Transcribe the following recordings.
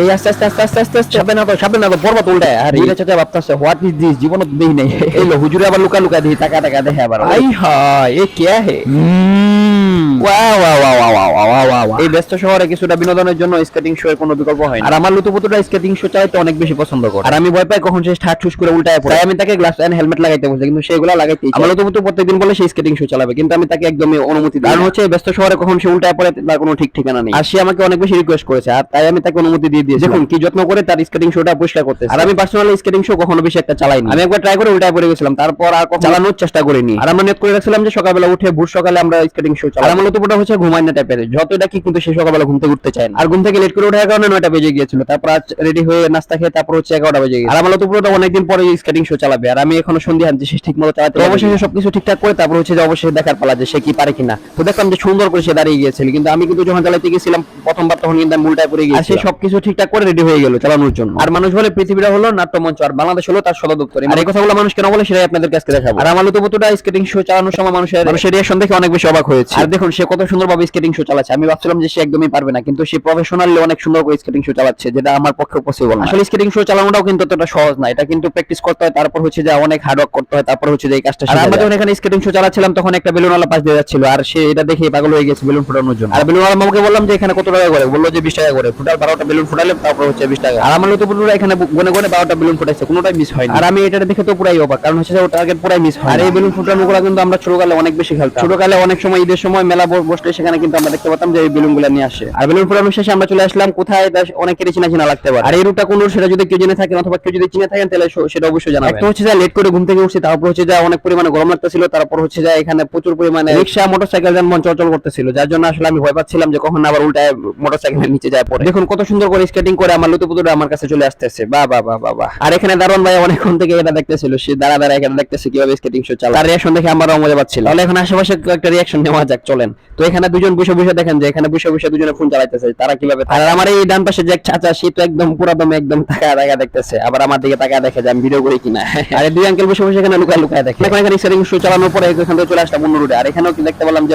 এই আস্তে আস্তে আস্তে আস্তে আস্তে আস্তে। সামনে না তো সামনে না তো পর্বত উল্টায় আর এই চাচা ভাবতেছে হোয়াট ইজ দিস জীবন দেই নাই। এই লো হুজুরে আবার লুকা লুকা দেখি টাকা টাকা দেখে আবার। আই হায় এ কে হে? এই ব্যস্ত শহরে কিছুটা বিনোদনের জন্য স্কেটিং শো এর কোনো বিকল্প হয় আর আমার স্কেটিং শো অনেক বেশি পছন্দ করে। আর আমি ভয় পাই কখন সে ঠাট ঠুস করে উল্টায় পড়ে। তাই আমি তাকে গ্লাস এন্ড হেলমেট লাগাইতে বলছি কিন্তু লাগাইতে আমার লুতুপুতু প্রত্যেকদিন বলে সে স্কেটিং শো চালাবে কিন্তু আমি তাকে একদমই অনুমতি দিই হচ্ছে ব্যস্ত শহরে কখন সে উল্টায় পড়ে তার কোনো ঠিক ঠিকানা নেই। আর সে আমাকে অনেক বেশি রিকোয়েস্ট করেছে আর তাই আমি তাকে অনুমতি দিয়ে দিয়েছি দেখুন কি যত্ন করে তার স্কেটিং শোটা পরিষ্কার করতে আর আমি স্কেটিং শো কখনো বেশি একটা চালাইনি। আমি একবার ট্রাই করে উল্টায় পড়ে গেছিলাম তারপর আর চালানোর চেষ্টা করিনি। আর আমি নেট করে রাখছিলাম যে সকালবেলা উঠে ভোর সকালে আমরা স্কেটিং শো চালাবো। আমার হচ্ছে ঘুমাই না টাইপের যত কিন্তু সে সকালবেলা ঘুম থেকে উঠতে চায় না। আর ঘুম থেকে লেট করে ওঠার কারণে নয়টা বেজে গিয়েছিল। তারপর আজ রেডি হয়ে নাস্তা খেয়ে তারপর হচ্ছে এগারোটা বেজে গেছে আর আমার অনেকদিন পরে স্কেটিং শো চালাবে। আর আমি এখনও সন্ধ্যা সে ঠিক মতো চালাতে অবশেষে সবকিছু ঠিকঠাক করে তারপর হচ্ছে যে অবশ্যই দেখার পালা যে সে কি পারে কিনা। তো দেখলাম যে সুন্দর করে সে দাঁড়িয়ে গিয়েছিল। কিন্তু আমি কিন্তু যখন চালাতে গেছিলাম প্রথমবার তখন কিন্তু আমি উল্টায় পড়ে গিয়েছি সে সবকিছু ঠিকঠাক করে রেডি হয়ে গেল চালানোর জন্য। আর মানুষ বলে পৃথিবীটা হলো নাট্যমঞ্চ আর বাংলাদেশ হলো তার সদর দপ্তর আর এই কথাগুলো মানুষ কেন বলে সেটাই আপনাদের কাছে দেখাবো। আর আমার লুতুপুতুটা স্কেটিং শো চালানোর সময় মানুষের মানুষের রিয়াকশন দেখে অনেক বেশি অবাক হয়েছে। আর দেখুন সে কত সুন্দরভাবে স্কেটিং শো চালাচ্ছে। আমি ভাবছিলাম যে সে একদমই পারবে না কিন্তু সে প্রফেশনালি অনেক সুন্দর করে স্কেটিং শো চালাচ্ছে যেটা আমার পক্ষে পসিবল না। আসলে স্কেটিং শো চালানোটাও কিন্তু ততটা সহজ না এটা কিন্তু প্র্যাকটিস করতে হয় তারপর হচ্ছে যে অনেক হার্ড ওয়ার্ক করতে হয় তারপর হচ্ছে যে এই কাজটা আর আমরা যখন এখানে স্কেটিং শো চালাচ্ছিলাম তখন একটা বেলুনওয়ালা পাশ দিয়ে যাচ্ছিল আর সে এটা দেখে পাগল হয়ে গেছে বেলুন ফুটানোর জন্য। আর বেলুনওয়ালা মামাকে বললাম যে এখানে কত টাকা করে? বলল যে বিশ টাকা করে। ফুটার বারোটা বেলুন ফুটালে তারপর হচ্ছে বিশ টাকা। আর আমার তো পুরো এখানে গনে গনে বারোটা বেলুন ফুটাইছে কোনোটাই মিস হয়নি। আর আমি এটা দেখে তো পুরাই অবাক কারণ হচ্ছে টার্গেট পুরাই মিস হয় আর এই বেলুন ফুটানো গুলো কিন্তু আমরা ছোটকালে অনেক বেশি খেলতাম। ছোটকালে অনেক সময় ঈদের সময় মেলা ব- বসলে সেখানে কিন্তু আমরা দেখতে পেতাম যে এই বেলুনগুলো নিয়ে আসে। আর বেলুন ফুটানোর শেষে আমরা চলে আসলাম কোথায় অনেকেরই চিনা চিনা লাগতে পারে। আর এই রুটটা কোন সেটা যদি কেউ জেনে থাকেন অথবা কেউ যদি চিনে থাকেন তাহলে সেটা অবশ্যই জানাবেন। একটা হচ্ছে যে লেট করে ঘুম থেকে উঠছি তারপর হচ্ছে যে অনেক পরিমাণে গরম লাগতেছিল তারপর হচ্ছে যে এখানে প্রচুর পরিমাণে রিক্সা মোটরসাইকেল যানবাহন চলাচল করতেছিল যার জন্য আসলে আমি ভয় পাচ্ছিলাম যে কখন আবার উল্টায় মোটরসাইকেলের নিচে যায় পড়ে। দেখুন কত সুন্দর করে স্কেটিং করে আমার লুতুপুতুরা আমার কাছে চলে আসতেছে। বা বা বা বা বা। আর এখানে দারোয়ান ভাই অনেকক্ষণ থেকে এটা দেখতেছিল সে দাঁড়া দাঁড়া এখানে দেখতেছে কীভাবে স্কেটিং শো চালায়। তার রিয়াকশন দেখে আমারও মজা পাচ্ছিল তাহলে এখন আশেপাশে একটা রিয়াকশন নেওয়া যাক চলেন তো এখানে দুজন বসে বসে দেখেন যে এখানে বসে বসে দুজনে ফোন চালাইতেছে তারা কীভাবে আর আমার এই ডান পাশে যে এক চাচা সে তো একদম পুরো দমে একদম তাকা তাকা দেখতেছে। আবার আমার দিকে তাকা দেখে যে আমি ভিডিও করি কিনা। আর দুই আঙ্কেল বসে বসে এখানে লুকায় লুকায় দেখে। এখন এখানে শো চালানোর পরে এখান থেকে চলে আসলাম অন্য রুটে আর এখানেও কি দেখতে পেলাম যে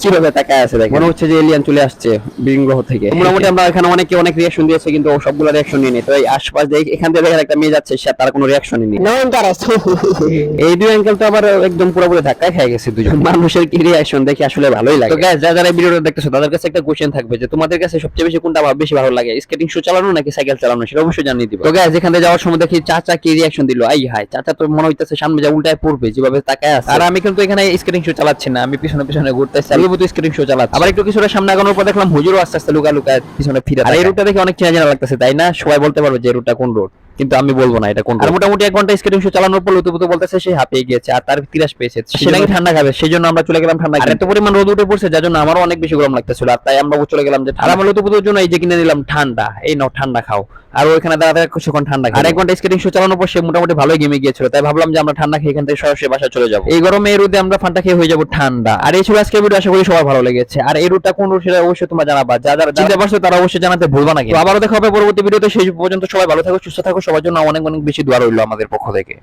কীভাবে তাকায় আছে দেখে মনে হচ্ছে যে এলিয়ান চলে আসছে বিং গ্রহ থেকে। মোটামুটি আমরা এখানে অনেকে অনেক রিয়াকশন দিয়েছে কিন্তু সবগুলো রিয়াকশন নিয়ে তো এই আশপাশ দিয়ে এখান থেকে দেখেন একটা মেয়ে যাচ্ছে সে তার কোনো রিয়াকশনই নেই। এই দুই আঙ্কেল তো আবার একদম পুরোপুরি ধাক্কায় খেয়ে গেছে দুজন। মানুষের কি রিয়াকশন দেখে আসলে ভালোই লাগে। তো যারা যারা ভিডিওটা দেখতেছো তাদের কাছে একটা কোশ্চেন থাকবে যে তোমাদের কাছে সবচেয়ে বেশি কোনটা বেশি ভালো লাগে? স্কেটিং শো চালানো নাকি সাইকেল চালানো? সেটা অবশ্যই জানিয়ে দিবে। তো গাইস এখান থেকে যাওয়ার সময় দেখি চাচা কি রিয়াকশন দিল? আই হাই চাচা তো মনে হইতেছে সামনে যা উল্টায় পড়বে যেভাবে তাকায় আছে। আর আমি কিন্তু এখানে স্কেটিং শু চালাচ্ছি না আমি পিছনে পিছনে তো স্কেটিং শো চালাচ্ছি। আবার একটু কিছুটা সামনে আগানোর পর দেখলাম হুজুরও আস্তে আস্তে লুকা লুকা পিছনে ফিরে আর এই রুটটা দেখে অনেক চেনা চেনা লাগতেছে তাই না? সবাই বলতে পারবে যে রুটটা কোন রোড কিন্তু আমি বলব না এটা কোন আর মোটামুটি এক ঘণ্টা স্কেটিং শো চালানোর পর লুতুপুতু বলতেছে সে হাঁপিয়ে গিয়েছে আর তার তিরাস পেয়েছে। সে নাকি ঠান্ডা খাবে সেই জন্য আমরা চলে গেলাম ঠান্ডা আর এত পরিমাণ রোদ উঠে পড়ছে যার জন্য আমারও অনেক বেশি গরম লাগতেছিল আর তাই আমরা চলে গেলাম যে আর আমরা লুতুপুতুর জন্য এই যে কিনে নিলাম ঠান্ডা এই নাও ঠান্ডা খাও। আর ওইখানে দাঁড়া দাঁড়া কিছুক্ষণ ঠান্ডা। আর এক ঘণ্টা স্কেটিং শো চালানোর পর সে মোটামুটি ভালোই গেমে গিয়েছিল তাই ভাবলাম যে আমরা ঠান্ডা খেয়ে এখান থেকে সরাসরি বাসায় চলে যাব। এই গরমে রোদে আমরা ফান্টা খেয়ে হয়ে যাব ঠান্ডা। আর এই ছিল আজকের ভিডিও আশা করি সবার ভালো লেগেছে। আর এই রুটটা কোন রুট সেটা অবশ্যই তোমরা জানাবা। যা যারা চিনতে পারছ তারা অবশ্যই জানাতে ভুলবা না কিন্তু। আবারও দেখা হবে পরবর্তী ভিডিওতে। সেই পর্যন্ত সবাই ভালো থাকো সুস্থ থাকো। সবার জন্য অনেক অনেক বেশি দোয়া রইল আমাদের পক্ষ থেকে।